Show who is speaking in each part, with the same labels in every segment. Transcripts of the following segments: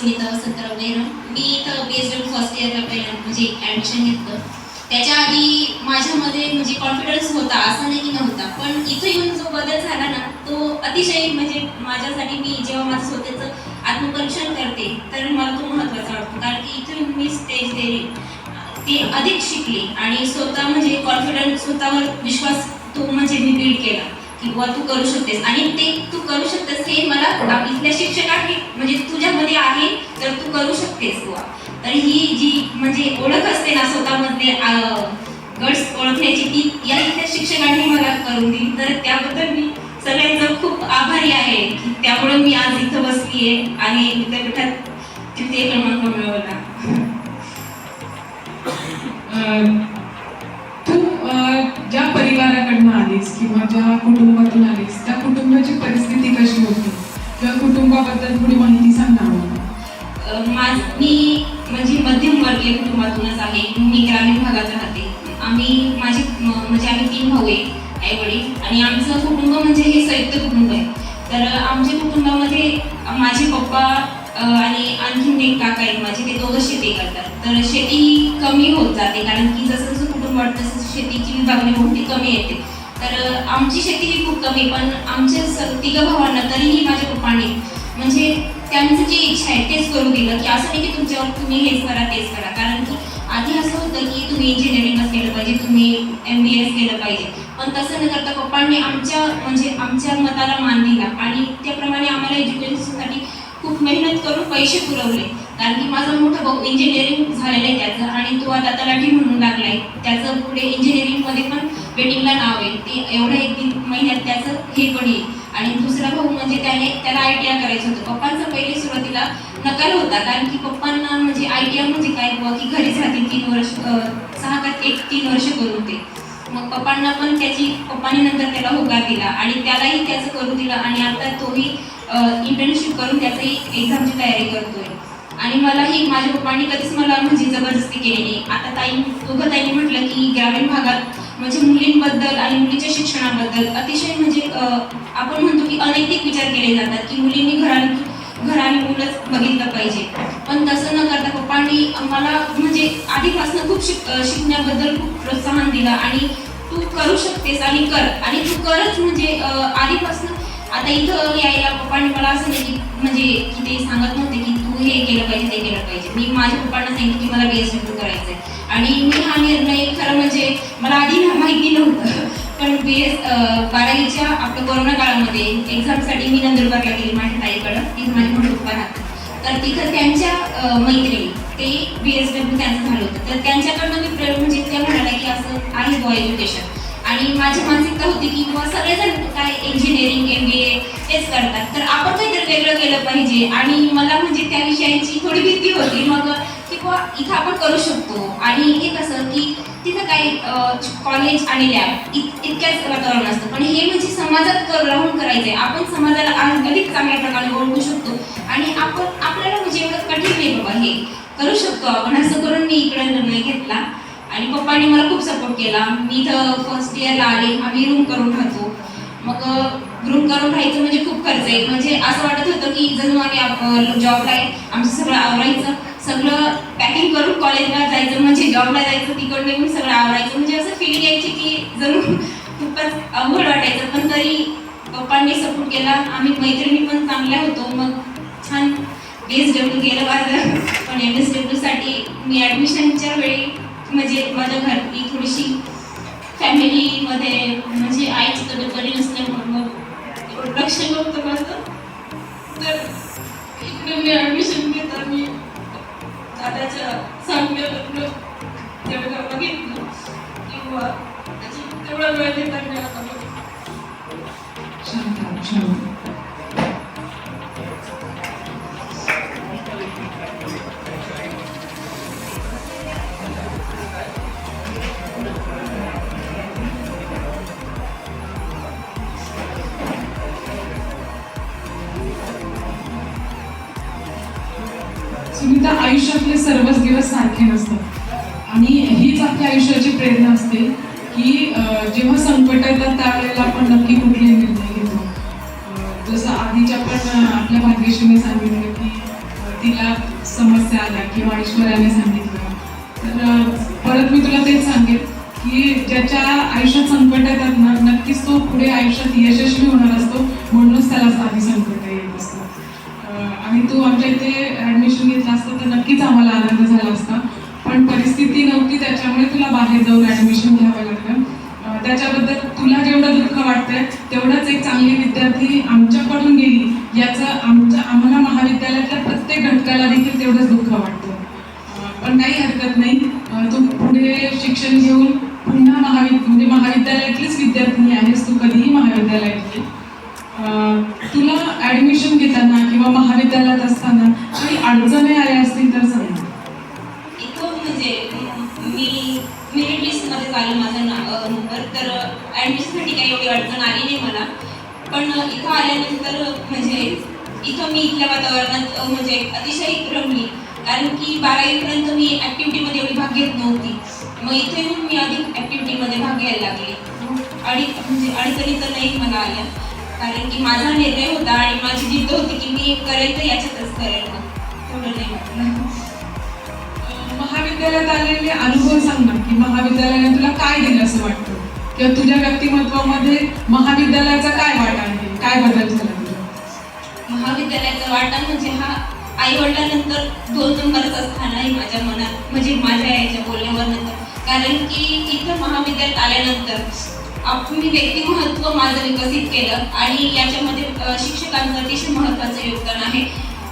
Speaker 1: सुनीता वसंतराव नेरम मी इथं बी S W first इयरला पहिलं म्हणजे ॲडमिशन घेतलं. त्याच्या आधी माझ्यामध्ये म्हणजे कॉन्फिडन्स होता असा नाही की नव्हता. पण इथं येऊन जो बदल झाला ना तो अतिशय म्हणजे माझ्यासाठी मी जेव्हा माझं स्वतःचं आत्मपरीक्षण करते तर मला तो महत्त्वाचा वाटतो. कारण की इथून येऊन मी स्टेज देणे ते अधिक शिकले आणि स्वतः म्हणजे कॉन्फिडन्स स्वतःवर विश्वास तो म्हणजे मी बिल्ड केला की बुवा तू करू शकतेस. आणि ते तू करू शकतेस हे मला इथल्या शिक्षकांनी म्हणजे तुझ्यामध्ये आहे तर तू करू शकतेस बुवा. तर ही जी म्हणजे ओळख असते ना स्वतःमधले गट्स ओळखण्याची ती या इथल्या शिक्षकांनी मला करून दिली. तर त्याबद्दल मी सगळ्यांचं खूप आभारी आहे की त्यामुळे मी आज इथं बसली आहे आणि विद्यापीठात तृतीय क्रमांक मिळवला
Speaker 2: तू ज्या परिवाराकडनं आलीस किंवा ज्या कुटुंबातून आलीस कुटुंबाबद्दल थोडी माहिती सांगा.
Speaker 1: माझ मी म्हणजे मध्यमवर्गीय कुटुंबातूनच आहे. मी ग्रामीण भागात राहते. आम्ही माझे म्हणजे आम्ही तीन भाऊ आहे आई वडील आणि आमचं कुटुंब म्हणजे हे संयुक्त कुटुंब आहे. तर आमच्या कुटुंबामध्ये माझे पप्पा आणि आणखीन एक काका आहेत. माझे ते दोघं शेती करतात. तर शेती कमी होत जाते. कारण की जसं जसं कुटुंब वाढतं तसं शेतीची विभागणी मोठी कमी येते. तर आमची शेती ही खूप कमी पण आमच्या तिघं भावांना तरीही माझ्या पप्पांनी म्हणजे त्यांचं जी इच्छा आहे तेच करू दिलं. की असं नाही की तुमच्यावर तुम्ही हेच करा तेच करा. कारण की आधी असं होतं की तुम्ही इंजिनिअरिंगच केलं पाहिजे तुम्ही एम बी एस केलं पाहिजे. पण तसं न करता पप्पांनी आमच्या म्हणजे आमच्या मताला मान दिला. आणि त्याप्रमाणे आम्हाला एज्युकेशनसाठी खूप मेहनत करून पैसे पुरवले. कारण की माझा मोठा भाऊ इंजिनिअरिंग झालेलं आहे त्याचं आणि तो आता तलाठी म्हणून लागलाय. त्याचं पुढे इंजिनिअरिंगमध्ये पण वेटिंगला नाव आहे. ते एवढ्या एक तीन महिन्यात त्याचं हे पण येईल. आणि दुसरा भाऊ म्हणजे त्याने त्याला आय टी आय करायचं होतं. पप्पांचा पहिले सुरुवातीला नकार होता कारण की पप्पांना म्हणजे आय टी आय म्हणजे काय बुवा की घरीच राहतील तीन वर्ष सहा का एक तीन वर्ष करून ते. मग पप्पांना पण त्याची पप्पांनी नंतर त्याला होकार दिला आणि त्यालाही त्याचं करू दिलं आणि आता तोही इंटर्नशिप करून त्याचंही एक्झामची तयारी करतोय. आणि मलाही माझ्या पप्पांनी कधीच मला म्हणजे जबरदस्ती केली नाही. आता ताई दोघं ताईंनी म्हटलं की ग्रामीण भागात म्हणजे मुलींबद्दल आणि मुलीच्या शिक्षणाबद्दल अतिशय म्हणजे आपण म्हणतो की अनैतिक विचार केले जातात की मुलींनी घराने घराने मुलंच बघितलं पाहिजे. पण तसं न करता पप्पांनी मला म्हणजे आधीपासून खूप शिक शिकण्याबद्दल खूप प्रोत्साहन दिलं आणि तू करू शकतेस आणि कर. आणि तू करच म्हणजे आधीपासून आता इथं यायला पप्पांनी मला असं नाही की म्हणजे की ते सांगत नव्हते की तू हे केलं पाहिजे ते केलं पाहिजे. मी माझ्या पप्पांना सांगितलं की मला बी एस डब्ल्यू करायचं आहे आणि मी हा निर्णय खरं म्हणजे मला आधी ना माहिती नव्हतं पण बी एस बारावीच्या आपल्या कोरोना काळामध्ये एक्झामसाठी मी नंदुरबारला गेली माझ्या ताईकडं. तिथं माझे मोठे पप्पा राहतात. तर तिथं त्यांच्या मैत्रिणी ते बी एस डब्ल्यू त्यांचं झालं होतं. तर त्यांच्याकडनं मी प्रेर म्हणजे त्या म्हणाल्या की असं आहे बॉ एज्युकेशन आणि माझी मानसिकता होती की बुवा सगळेजण काय एन जी करतात. तर आपण काहीतरी वेगळं केलं पाहिजे. आणि मला म्हणजे त्या विषयाची थोडी भीती होती. मग की बुवा इथं आपण करू शकतो. आणि हे कसं की तिथं काही कॉलेज आणि लॅब इत इतक्याच वातावरण असतं. पण हे म्हणजे समाजात कर- राहून करायचंय. आपण समाजाला अधिक चांगल्या प्रकारे ओळखू शकतो. आणि आपण आपल्याला म्हणजे एवढं कठीण नाही बाबा हे. करू शकतो आपण. असं करून मी इकडे निर्णय घेतला. आणि पप्पांनी मला खूप सपोर्ट केला. मी इथं फर्स्ट इयरला आले. आम्ही रूम करून राहतो. मग ग्रुप करून राहायचं म्हणजे खूप खर्च आहे. म्हणजे असं वाटत होतं की जणू आम्ही जॉबला आहे आमचं सगळं आवरायचं सगळं पॅकिंग करून कॉलेजला जायचं म्हणजे जॉबला जायचं तिकडून येऊन सगळं आवरायचं. म्हणजे असं फिलिंग यायची की जणू खूपच अवघड वाटायचं. पण तरी पप्पांनी सपोर्ट केला. आम्ही मैत्रिणी पण चांगल्या होतो. मग छान एस डब्ल्यू गेलं माझं. पण एम एस डब्ल्यूसाठी मी ॲडमिशनच्या वेळी म्हणजे माझ्या घरची थोडीशी फॅमिलीमध्ये म्हणजे आईची तब्येत बरी नसते. एवढं लक्ष नव्हतं माझं तर इकडे मी ऍडमिशन घेता मी दादाच्या सांगण्यावरनं तेवढं बघितलं. किंवा त्याची तेवढा वेळ
Speaker 2: आयुष्यातले सर्वच दिवस सारखे नसतात. आणि हीच आपल्या आयुष्याची प्रेरणा असते की जेव्हा संकट येतात त्यावेळेला आपण नक्की कुठले निर्णय घेतो. जसं आधीच्या पण आपल्या भाग्यश्रीने सांगितलं की तिला समस्या आल्या किंवा ऐश्वर्याने सांगितलं. तर परत मी तुला तेच सांगेन की ज्याच्या आयुष्यात संकट येतात ना नक्कीच तो पुढे आयुष्यात यशस्वी होणार असतो म्हणूनच त्याला साधी संकट येत असतात आणि तू आमच्या इथे ॲडमिशन नक्कीच आम्हाला आनंद झाला असता. पण परिस्थिती नव्हती त्याच्यामुळे तुला बाहेर जाऊन ॲडमिशन घ्यावं लागलं. त्याच्याबद्दल तुला जेवढं दुःख वाटतंय तेवढंच एक चांगली विद्यार्थी आमच्याकडून गेली याचं आमच्या आम्हाला महाविद्यालयातल्या प्रत्येक घटकाला देखील तेवढंच दुःख वाटतं. पण काही हरकत नाही. तू पुढे शिक्षण घेऊन
Speaker 1: एवढी अडचण आली नाही मला. पण इथं आल्यानंतर म्हणजे इथं मी इथल्या वातावरणात म्हणजे अतिशय रमली. कारण की बारावीपर्यंत मी ॲक्टिव्हिटीमध्ये एवढी भाग घेत नव्हती. मग इथे येऊन मी अधिक ॲक्टिव्हिटीमध्ये भाग घ्यायला लागले. आणि म्हणजे अडचणी तर नाही मला आल्या. कारण की माझा निर्णय होता आणि माझी जिद्द होती की मी करेल तर याच्यातच करेल मग. तेवढं नाही
Speaker 2: महाविद्यालयात आलेले अनुभव सांग ना की महाविद्यालयाने तुला काय दिलं? किंवा तुझ्या व्यक्तिमत्वामध्ये महाविद्यालयाचा काय वाटा आहे? काय बदल झाला तुझा
Speaker 1: महाविद्यालयाचा वाटा म्हणजे हा आई वडिलांनंतर दोन नंबरचा स्थान आहे माझ्या मनात म्हणजे माझ्या याच्या बोलण्यावर नंतर कारण की इथं महाविद्यालयात आल्यानंतर आप- मी व्यक्तिमत्व माझं विकसित केलं आणि याच्यामध्ये शिक्षकांचं अतिशय महत्त्वाचं योगदान आहे.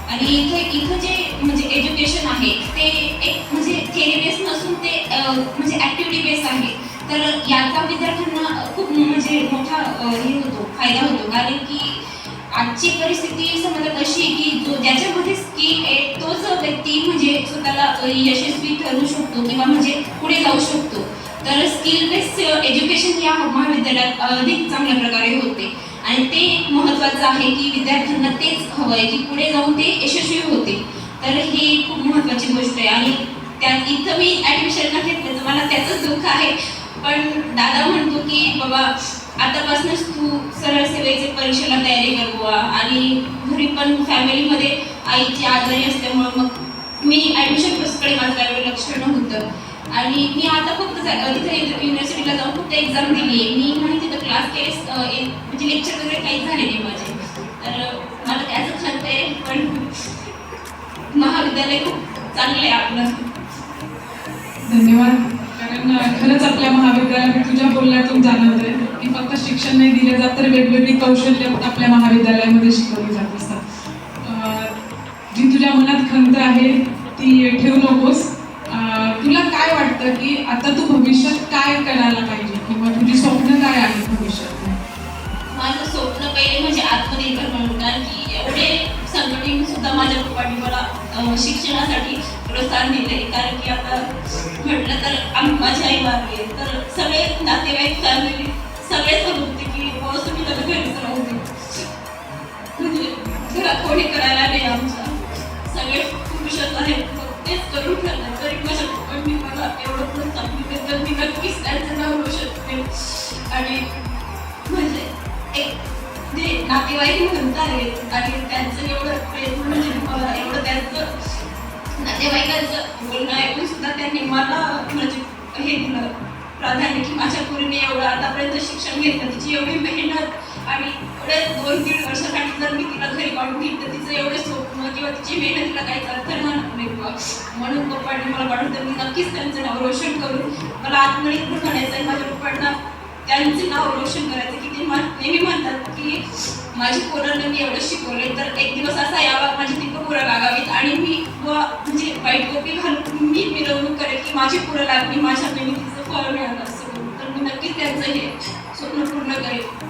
Speaker 1: आणि इथे इथं जे म्हणजे एज्युकेशन आहे ते एक म्हणजे थेरी बेस नसून ते म्हणजे ॲक्टिव्हिटी बेस आहे. तर याचा विद्यार्थ्यांना खूप म्हणजे मोठा हे होतो फायदा होतो. कारण की आजची परिस्थिती समाजात अशी आहे की जो ज्याच्यामध्ये स्किल आहे तोच व्यक्ती म्हणजे स्वतःला यशस्वी ठरू शकतो किंवा म्हणजे पुढे जाऊ शकतो. तर स्किल बेस्ड एज्युकेशन या महाविद्यालयात अधिक चांगल्या प्रकारे होते. आणि ते एक महत्त्वाचं आहे की विद्यार्थ्यांना तेच हवं आहे की पुढे जाऊन ते यशस्वी होते तर ही खूप महत्त्वाची गोष्ट आहे. आणि त्यात इथं मी ॲडमिशन घेतलं तर मला त्याचंच दुःख आहे. पण दादा म्हणतो की बाबा आतापासूनच तू सरळ सेवेचे परीक्षेला तयारी कर बुवा. आणि घरी पण फॅमिलीमध्ये आईची आजारी असल्यामुळं मग मी ॲडमिशन प्रोसेसकडे माझं एवढं लक्ष नव्हतं. आणि मी आता फक्त तिथे युनिव्हर्सिटीला जाऊन फक्त एक्झाम दिली आहे. मी नाही तिथं क्लास केले म्हणजे लेक्चर वगैरे काही झाले नाही माझे. तर मला त्याचं खंत आहे पण महाविद्यालय खूप चांगलं आहे आपलं.
Speaker 2: धन्यवाद. खरंच आपल्या महाविद्यालयात तुझ्या बोलण्यातून जाणवत आहे. की फक्त शिक्षण नाही दिले जात तर वेगवेगळी कौशल्य आपल्या महाविद्यालयामध्ये शिकवली जात असतात. जी तुझ्या मनात खंत आहे ती ठेवू नकोस. तुला काय वाटतं की आता तू भविष्यात काय करायला पाहिजे? किंवा तुझी स्वप्न काय आहे भविष्यात?
Speaker 1: माझं स्वप्न पहिले म्हणजे आत्मनिर्भर म्हणून कारण की एवढे संघटने सुद्धा माझ्या पप्पांनी मला शिक्षणासाठी प्रोत्साहन दिले कारण की आता म्हटलं तर आम माझी आई मारली तर सगळे नातेवाईक फॅमिली सगळेच म्हणत होते की हो, बस तुम्ही त्याला घरीच राहू दे म्हणजे घरात कोणी करायला नाही आमच्या. सगळे पुरुषच आहेत तेच करून ठरलं तरी माझ्या पप्पांनी मला एवढं प्रोत्साहन दिले तर मी नक्कीच त्यांचं नाव होऊ शकते. आणि म्हणजे एक जे नातेवाईक आहेत आणि त्यांचं एवढं प्रेम म्हणजे एवढं त्यांचं नातेवाईकांचं बोलणं ऐकून सुद्धा त्यांनी मला म्हणजे हे दिलं प्राधान्य की माझ्या पोरीने एवढं आतापर्यंत शिक्षण घेतलं तिची एवढी मेहनत आणि एवढे दोन दीड वर्षासाठी जर मी तिला घरी काढून घेतलं तर तिचं एवढे स्वप्न किंवा तिची मेहनतीला काहीच अर्थ राहणार नाही बुवा. म्हणून पप्पांनी मला पाठवून तर मी नक्कीच त्यांचं नाव रोशन करून मला आत्मनिर्भर बनायचं आहे माझ्या पप्पांना त्यांचे नाव रोशन करायचं की ते नेहमी म्हणतात की माझी पोरांना मी एवढं शिकवले तर एक दिवस असा यावा माझी तिथं पोरं लागावीत आणि मी व म्हणजे वाईट कॉपी घालून मी मिरवणूक करेल की माझी पोरं लागली माझ्या मेहनतीचं फळ मिळालं असं तर मी नक्कीच त्यांचं हे स्वप्न पूर्ण करेल.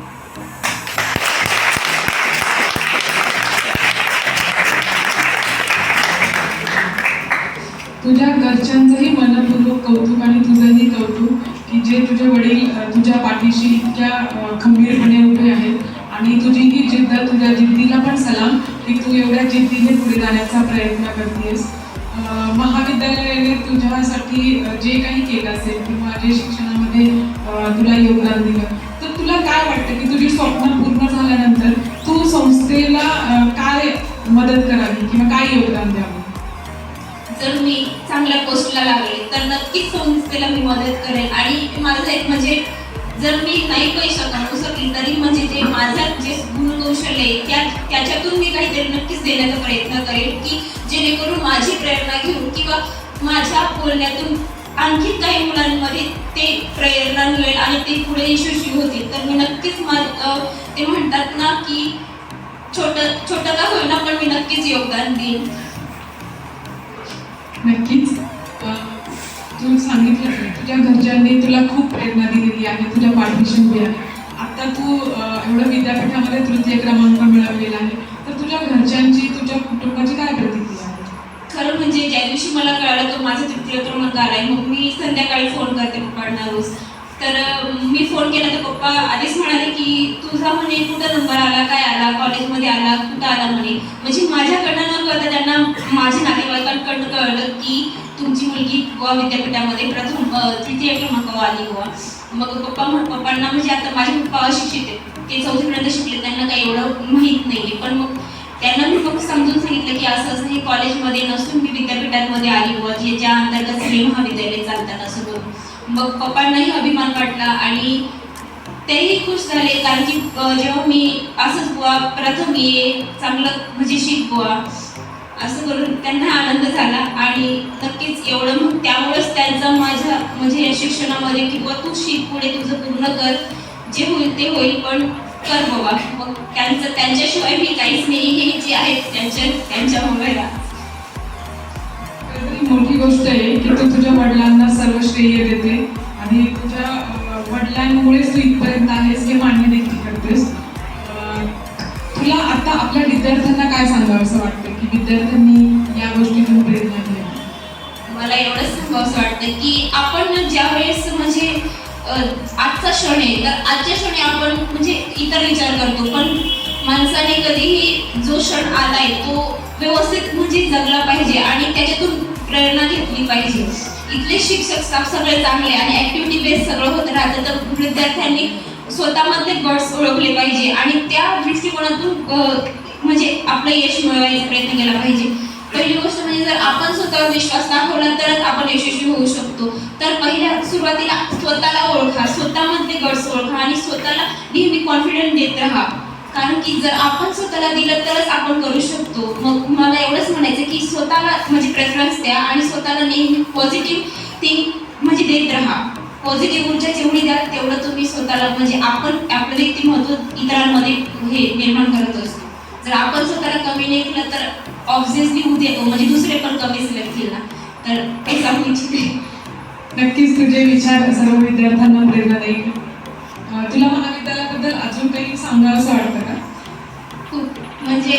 Speaker 2: तुझ्या घरच्यांचंही मनपूर्वक कौतुक आणि तुझंही कौतुक. की जे तुझे वडील तुझ्या पाठीशी इतक्या खंबीरपणे उभे आहेत आणि तुझी ही जिद्द तुझ्या जिद्दीला पण सलाम की तू एवढ्या जिद्दीने पुढे जाण्याचा प्रयत्न करतेस. महाविद्यालयाने तुझ्यासाठी जे काही केलं असेल किंवा जे शिक्षणामध्ये तुला योगदान दिलं तर तुला काय वाटतं की तुझी स्वप्न पूर्ण झाल्यानंतर तू संस्थेला काय मदत करावी किंवा काय योगदान द्यावं?
Speaker 1: जर मी चांगल्या पोस्टला लागले तर नक्कीच संस्थेला मी मदत करेन. आणि माझं एक म्हणजे जर मी नाही पैसा कमवू शकली तरी म्हणजे जे माझं जे गुणकौशल्य आहे त्या त्याच्यातून मी काहीतरी नक्कीच देण्याचा प्रयत्न करेन की जेणेकरून माझी प्रेरणा घेऊन किंवा माझ्या बोलण्यातून आणखी काही मुलांमध्ये ते प्रेरणा मिळेल आणि ते पुढे यशस्वी होतील. तर मी नक्कीच मा ते म्हणतात ना की छोटं छोटं का होईना पण मी नक्कीच योगदान देईन.
Speaker 2: नक्कीच. तू सांगितलं तुझ्या घरच्यांनी तुला खूप प्रेरणा दिलेली आहे तुझ्या पाठीशी उभी आहे. आता तू एवढं विद्यापीठामध्ये तृतीय क्रमांक मिळवलेला आहे. तर तुझ्या घरच्यांची तुझ्या कुटुंबाची काय प्रतिक्रिया आहे?
Speaker 1: खरं म्हणजे ज्या दिवशी मला कळालं तर माझा तृतीय क्रमांक आलाय मग मी संध्याकाळी फोन करते पप्पांना रोज. तर मी फोन केला तर पप्पा आधीच म्हणाले की तुझा म्हणे कुठं नंबर आला काय आला कॉलेजमध्ये आला कुठं आला म्हणे? म्हणजे माझ्याकडनं न कळता त्यांना माझ्या नातेवाईकांकडनं कळलं की तुमची मुलगी गोवा विद्यापीठामध्ये प्रथम तृतीय क्रमांकावर आली गोवा. मग पप्पा म्हण पप्पांना म्हणजे आता माझे पप्पा अशिक्षित आहेत. ते चौथीपर्यंत शिकले त्यांना काही एवढं माहीत नाही पण मग त्यांना मी फक्त समजून सांगितलं की असं असं हे कॉलेजमध्ये नसून मी विद्यापीठांमध्ये आली गोवा जे ज्या अंतर्गत सगळे महाविद्यालय चालतात असं करून. मग पप्पांनाही अभिमान वाटला आणि तेही खुश झाले कारण की जेव्हा मी असंच बुवा प्रथम ये चांगलं म्हणजे शिक बुवा असं करून त्यांना आनंद झाला आणि नक्कीच एवढं मग त्यामुळेच त्यांचा माझ्या म्हणजे या शिक्षणामध्ये किंवा तू शिक पुढे तुझं पूर्ण कर जे होईल ते होईल पण कर बाबा मग त्यांचं त्यांच्याशिवाय मी काहीच नाही हे जे आहेत त्यांच्या त्यांच्या
Speaker 2: खरंतरी मोठी गोष्ट आहे की तू तुझ्या वडिलांना श्रेय देते. आणि तुझ्या वडिलांमुळेच तू इथपर्यंत आहेस हे मान्य देखील करतेस. तुला आता आपल्या विद्यार्थ्यांना काय सांगावं असं वाटतं? की विद्यार्थ्यांनी या गोष्टीतून प्रेरणा घ्या
Speaker 1: मला एवढंच सांगावं असं वाटतं की आपण ज्या वेळेस म्हणजे आजचा क्षण आहे तर आजच्या क्षणी आपण म्हणजे इतर विचार करतो. पण माणसाने कधीही जो क्षण आलाय तो व्यवस्थित म्हणजे जगला पाहिजे आणि त्याच्यातून प्रेरणा घेतली पाहिजे. इथले शिक्षक स्टाफ सगळे चांगले आणि ॲक्टिव्हिटी बेस सगळं होत राहतं तर विद्यार्थ्यांनी स्वतःमधले गट्स ओळखले पाहिजे आणि त्या दृष्टिकोनातून म्हणजे आपलं यश मिळवायचा प्रयत्न केला पाहिजे. पहिली गोष्ट म्हणजे जर आपण स्वतःवर विश्वास दाखवला तरच आपण यशस्वी होऊ शकतो. तर पहिल्या सुरुवातीला स्वतःला ओळखा स्वतःमधले गट्स ओळखा आणि स्वतःला नेहमी कॉन्फिडंट देत राहा. कारण की जर आपण स्वतःला दिलं तरच आपण करू शकतो. मग मला एवढंच म्हणायचं की स्वतःला म्हणजे प्रेफरन्स द्या आणि स्वतःला नेहमी पॉझिटिव्ह थिंग म्हणजे देत राहा. पॉझिटिव्ह ऊर्जा जेवढी द्या तेवढं तुम्ही स्वतःला म्हणजे आपण आपलं व्यक्तिमत्व इतरांमध्ये हे निर्माण करत असतो. जर आपण स्वतःला कमी नाही केलं तर ऑब्झियसली उद्या देतो म्हणजे दुसरे पण कमी सिलेक्ट केला तर हे सांगू इच्छिते
Speaker 2: नक्कीच तुझे विचार सर्व विद्यार्थ्यांना प्रेरणा देईल. तुला महाविद्यालयाबद्दल अजून काही सांगावं असं वाटतं का
Speaker 1: खूप म्हणजे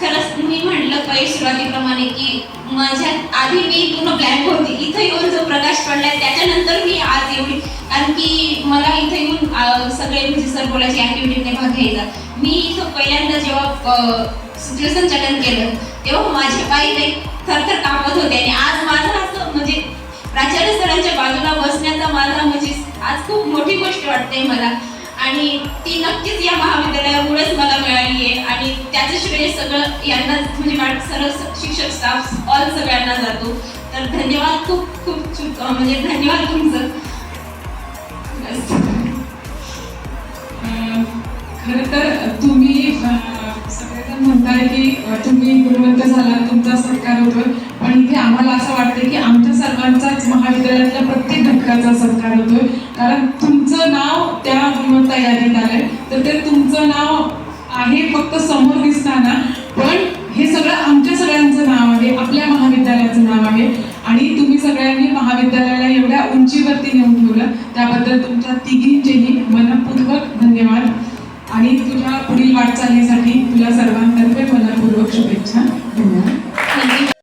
Speaker 1: खरंच मी म्हटलं पहिले सुरुवातीप्रमाणे की माझ्या आधी मी पूर्ण ब्लँक होती. इथं येऊन जो प्रकाश पडलाय त्याच्यानंतर मी आज एवढी कारण की मला इथं येऊन सगळे म्हणजे सर बोलायचे ॲक्टिव्हिटीमध्ये भाग घ्यायचा. मी इथं पहिल्यांदा जेव्हा अं, चटन केलं तेव्हा माझे पाय काही थरथर कापत होते आणि आज माझं असं म्हणजे प्राचार्य सरांच्या बाजूला बसण्याचा माझा म्हणजे आज खूप मोठी गोष्ट वाटते मला. आणि ती नक्कीच या महाविद्यालयामुळेच मला मिळाली आहे आणि त्याचं श्रेय सगळं यांना म्हणजे मॅडम सर्व शिक्षक स्टाफ ऑल सगळ्यांना जातो. तर धन्यवाद खूप खूप म्हणजे धन्यवाद तुमचं.
Speaker 2: खरं तर तुम्ही सगळेजण म्हणताय की तुम्ही गुणवंत झाला तुमचा सरकार होतो पण इथे आम्हाला असं वाटतं की आमच्या सर्वांचाच महाविद्यालयातल्या कारण तुमचं नाव त्या गुणवत्ता यादीत आलंय. तर ते तुमचं नाव आहे फक्त समोर दिसताना पण हे सगळं आमच्या सगळ्यांचं नाव आहे आपल्या महाविद्यालयाचं नाव आहे. आणि तुम्ही सगळ्यांनी महाविद्यालयाला एवढ्या उंचीवरती नेऊन ठेवलं. त्याबद्दल तुमच्या तिघींचेही मनपूर्वक धन्यवाद. आणि तुझ्या पुढील वाटचालीसाठी तुला सर्वांतर्फे मनपूर्वक शुभेच्छा. धन्यवाद.